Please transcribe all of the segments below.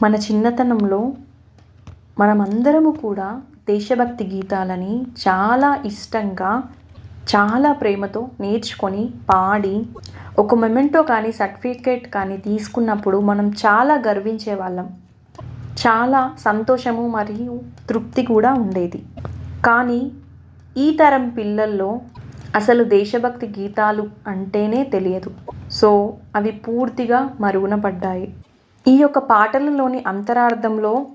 మన చిన్నతనంలో మనమందరము కూడా దేశభక్తి గీతాలని చాలా ఇష్టంగా చాలా ప్రేమతో నేర్చుకొని పాడి ఒక మొమెంటో కానీ సర్టిఫికేట్ కానీ తీసుకున్నప్పుడు మనం చాలా గర్వించే వాళ్ళం. చాలా సంతోషము మరియు తృప్తి కూడా ఉండేది. కానీ ఈ తరం పిల్లల్లో అసలు దేశభక్తి గీతాలు అంటేనే తెలియదు. సో అవి పూర్తిగా మరుగున పడ్డాయి. ఈ యొక్క పాటలలోని అంతరార్థంలో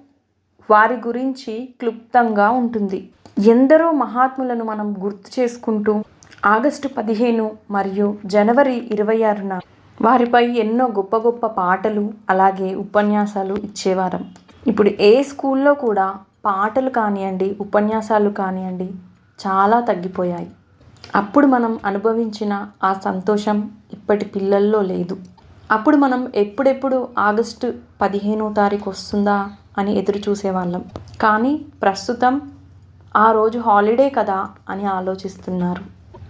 వారి గురించి క్లుప్తంగా ఉంటుంది. ఎందరో మహాత్ములను మనం గుర్తు చేసుకుంటూ ఆగస్టు పదిహేను మరియు జనవరి ఇరవై ఆరున వారిపై ఎన్నో గొప్ప గొప్ప పాటలు అలాగే ఉపన్యాసాలు ఇచ్చేవారం. ఇప్పుడు ఏ స్కూల్లో కూడా పాటలు కానివ్వండి ఉపన్యాసాలు కానివ్వండి చాలా తగ్గిపోయాయి. అప్పుడు మనం అనుభవించిన ఆ సంతోషం ఇప్పటి పిల్లల్లో లేదు. అప్పుడు మనం ఎప్పుడెప్పుడు ఆగస్టు పదిహేనో తారీఖు వస్తుందా అని ఎదురు చూసేవాళ్ళం. కానీ ప్రస్తుతం ఆ రోజు హాలిడే కదా అని ఆలోచిస్తున్నారు.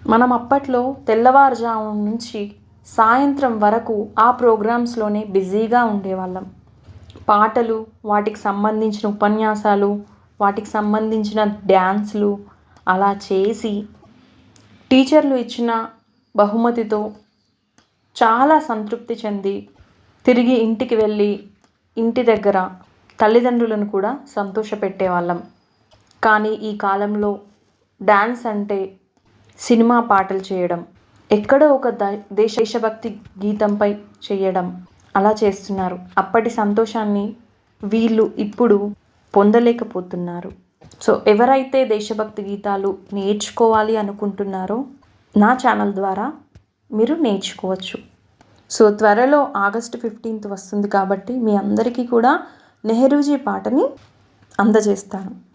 మనం అప్పట్లో తెల్లవారుజాము నుంచి సాయంత్రం వరకు ఆ ప్రోగ్రామ్స్లోనే బిజీగా ఉండేవాళ్ళం. పాటలు వాటికి సంబంధించిన ఉపన్యాసాలు వాటికి సంబంధించిన డ్యాన్స్లు అలా చేసి టీచర్లు ఇచ్చిన బహుమతితో చాలా సంతృప్తి చెంది తిరిగి ఇంటికి వెళ్ళి ఇంటి దగ్గర తల్లిదండ్రులను కూడా సంతోషపెట్టేవాళ్ళం. కానీ ఈ కాలంలో డ్యాన్స్ అంటే సినిమా పాటలు చేయడం ఎక్కడో ఒక ద దేశ దేశభక్తి గీతంపై చేయడం అలా చేస్తున్నారు. అప్పటి సంతోషాన్ని వీళ్ళు ఇప్పుడు పొందలేకపోతున్నారు. సో ఎవరైతే దేశభక్తి గీతాలు నేర్చుకోవాలి అనుకుంటున్నారో నా ఛానల్ ద్వారా మీరు నేర్చుకోవచ్చు. సో త్వరలో ఆగస్టు ఫిఫ్టీన్త్ వస్తుంది కాబట్టి మీ అందరికీ కూడా నెహ్రూజీ పాటని అందజేస్తాను.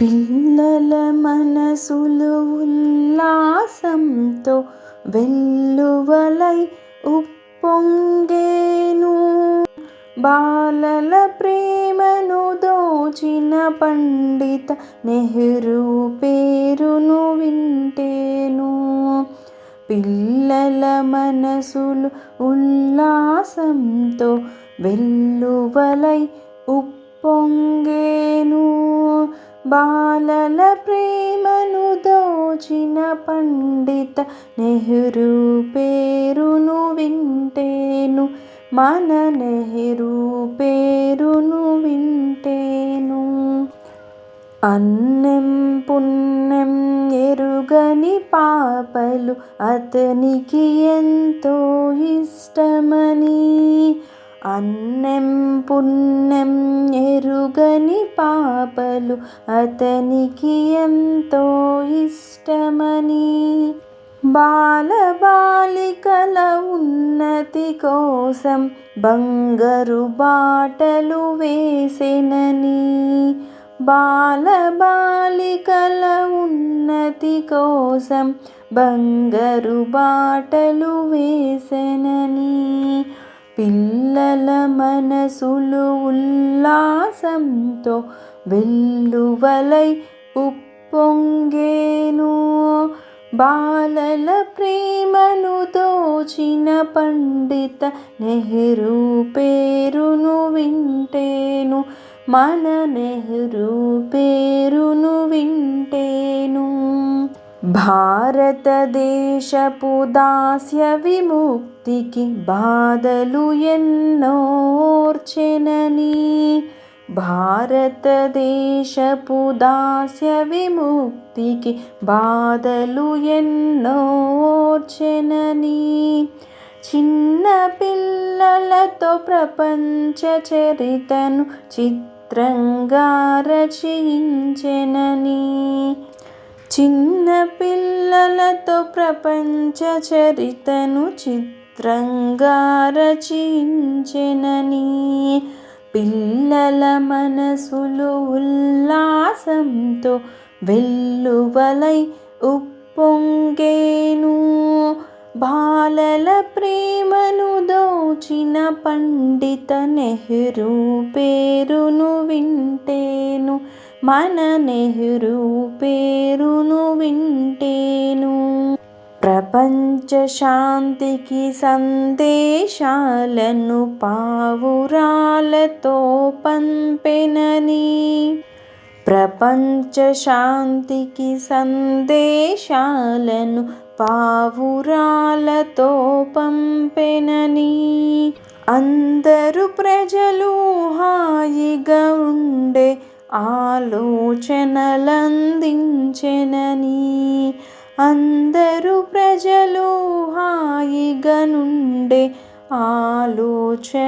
పిల్లల మనసులు ఉల్లాసంతో వెల్లువలై ఉప్పొంగేను. బాలల ప్రేమను దోచిన పండిత నెహ్రూ పేరును వింటేను. పిల్లల మనసులు ఉల్లాసంతో వెల్లువలై ఉప్పొంగేను. బాలల ప్రేమను దోచిన పండిత నెహ్రూ పేరును వింటేను. మన నెహ్రూ పేరును వింటేను. అన్నం పుణ్యం ఎరుగని పాపలు అతనికి ఎంతో ఇష్టమని. అన్నం పుణ్యం ఎరుగని పాపలు అతనికి ఎంతో ఇష్టమని. బాలబాలికల ఉన్నతి కోసం బంగారు బాటలు వేసెనని బాలబాలికల ఉన్నతి కోసం బంగారు బాటలు వేసెనని పిల్లల మనసులు ఉల్లాసంతో వెల్లువలై ఉప్పొంగేను. బాలల ప్రేమను దోచిన పండిత నెహ్రూ పేరును వింటేను. మన నెహ్రూ పేరును వింటేను. భారతదేశపు దాస్య విముక్తికి బాధలు ఎన్నోర్చెనని భారతదేశపు దాస్య విముక్తికి బాధలు ఎన్నోర్చనని చిన్న పిల్లలతో ప్రపంచ చరితను చిత్రంగా రచించెనని. చిన్న పిల్లలతో ప్రపంచ చరితను చిత్రంగా రచించెనని. పిల్లల మనసులు ఉల్లాసంతో వెల్లువలై ఉప్పొంగేను. బాలల ప్రేమను దోచిన పండిత నెహ్రూ పేరును వింటేను. మన నెహ్రూ పేరును వింటేను. ప్రపంచ శాంతికి సందేశాలను పావురాలతో పంపెనని. ప్రపంచ శాంతికి సందేశాలను పావురాలతో పంపెనని. అందరు ప్రజలు హాయిగా ఉండే ఆలోచనలందించెనని. అందరు ప్రజలు హాయిగా నుండే ఆలోచనలందించెనని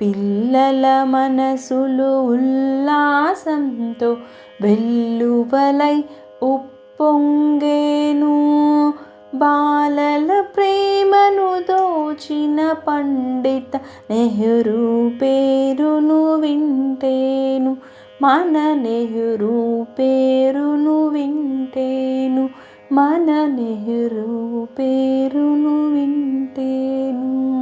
పిల్లల మనసులు ఉల్లాసంతో వెల్లువలై ఉప్పొంగేను. బాలల ప్రేమను దోచిన పండిత నెహ్రూ పేరును వింటేను. మన నెహ్రూ పేరును వింటేను మన నెహ్రూ పేరును వింటేను.